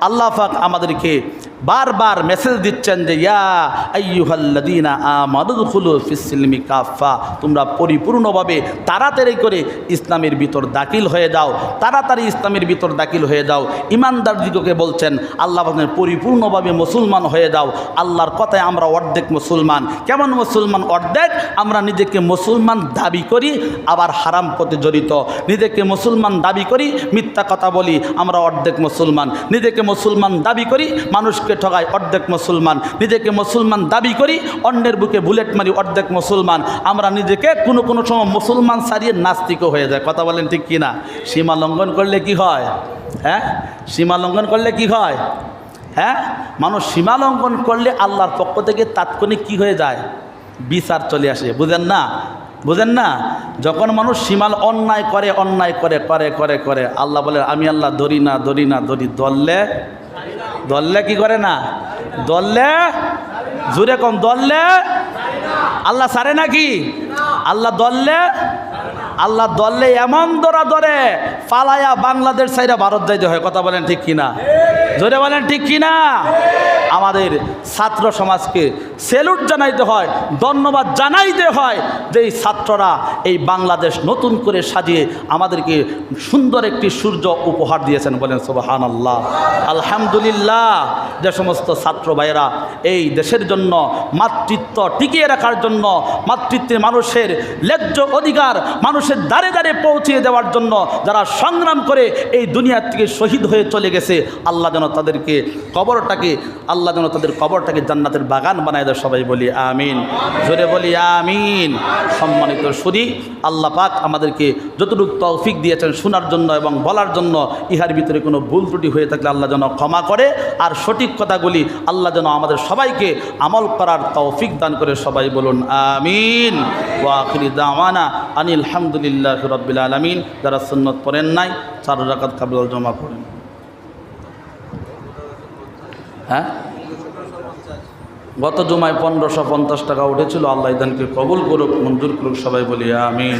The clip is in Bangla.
আল্লাহ পাক আমাদেরকে বারবার মেসেজ দিচ্ছেন যে, ইয়া কাফা তোমরা পরিপূর্ণভাবে তাড়াতাড়ি করে ইসলামের ভিতর দাখিল হয়ে যাও, তাড়াতাড়ি ইসলামের ভিতর দাখিল হয়ে যাও। ইমানদারদিগকে বলছেন, আল্লাহ পরিপূর্ণভাবে মুসলমান হয়ে যাও। আল্লাহর কথায় আমরা অর্ধেক মুসলমান। কেমন মুসলমান অর্ধেক? আমরা নিজেকে মুসলমান দাবি করি, আবার হারাম পথে জড়িত। নিজেকে মুসলমান দাবি করি, মিথ্যা কথা বলি, আমরা অর্ধেক মুসলমান। নিজেকে মুসলমান দাবি করি মানুষকে ঠগাই অর্ধেক মুসলমান। নিজেকে মুসলমান দাবি করি, অন্যের বুকে বুলেট মারি অর্ধেক মুসলমান। আমরা নিজেকে কোনো কোনো সময় মুসলমান সারিয়ে নাস্তিকও হয়ে যায় কথা বলেন ঠিক কিনা সীমা লঙ্ঘন করলে কি হয়? হ্যাঁ? সীমা লঙ্ঘন করলে কি হয়? হ্যাঁ? মানুষ সীমা লঙ্ঘন করলে আল্লাহর পক্ষ থেকে তাৎক্ষণিক কি হয়ে যায়? বিচার চলে আসে। বুঝেন না? বুঝেন না? যখন মানুষ সীমাল অন্যায় করে অন্যায় করে করে করে করে, আল্লাহ বলে, আমি আল্লাহ ধরি না ধরি না, ধরি। দললে দললে কি করে না? দললে? জুরে কম, দললে? আল্লাহ সারে নাকি? আল্লাহ দললে? আল্লাহ দললে এমন দরা ধরে, পালায়া বাংলাদেশ সাইরা ভারত যাইতে হয়, কথা বলেন ঠিক কিনা? জোরে বলেন ঠিক কিনা? আমাদের ছাত্র সমাজকে সেলুট জানাইতে হয়, ধন্যবাদ জানাইতে হয় যে এই ছাত্ররা এই বাংলাদেশ নতুন করে সাজিয়ে আমাদেরকে সুন্দর একটি সূর্য উপহার দিয়েছেন বলেন সুবাহান আল্লাহ আলহামদুলিল্লাহ, যে সমস্ত ছাত্র ভাইয়েরা এই দেশের জন্য মাতৃত্ব টিকিয়ে রাখার জন্য, মাতৃত্বের মানুষের লেজ্জ অধিকার মানুষের দ্বারে দ্বারে পৌঁছিয়ে দেওয়ার জন্য যারা সংগ্রাম করে এই দুনিয়ার থেকে শহীদ হয়ে চলে গেছে, আল্লাহ যেন তাদেরকে কবরটাকে, আল্লাহ যেন তাদের কবরটাকে জান্নাতের বাগান বানায় দেয়, সবাই বলি আমিন। জোরে বলি আমিন। সম্মানিত সুরি আল্লাহ পাক আমাদেরকে যতটুকু তৌফিক দিয়েছেন শোনার জন্য এবং বলার জন্য, ইহার ভিতরে কোনো ভুল ত্রুটি হয়ে থাকলে আল্লাহ যেন ক্ষমা করে। আর সঠিক কথাগুলি আল্লাহ যেন আমাদের সবাইকে আমল করার তৌফিক দান করে, সবাই বলুন আমিন। ওয়াখিরি দাওয়ানা আনিল হামদুলিল্লাহ রব্বিল আলমিন। যারা সুন্নত পড়েন নাই, চার রাকাত কাবুল জমা পড়েন। হ্যাঁ? গত জুমায় পনেরোশো পঞ্চাশ টাকা উঠেছিল, আল্লাহ ইদানকে কবুল করুক, মঞ্জুর করুক, সবাই বলি, আমিন।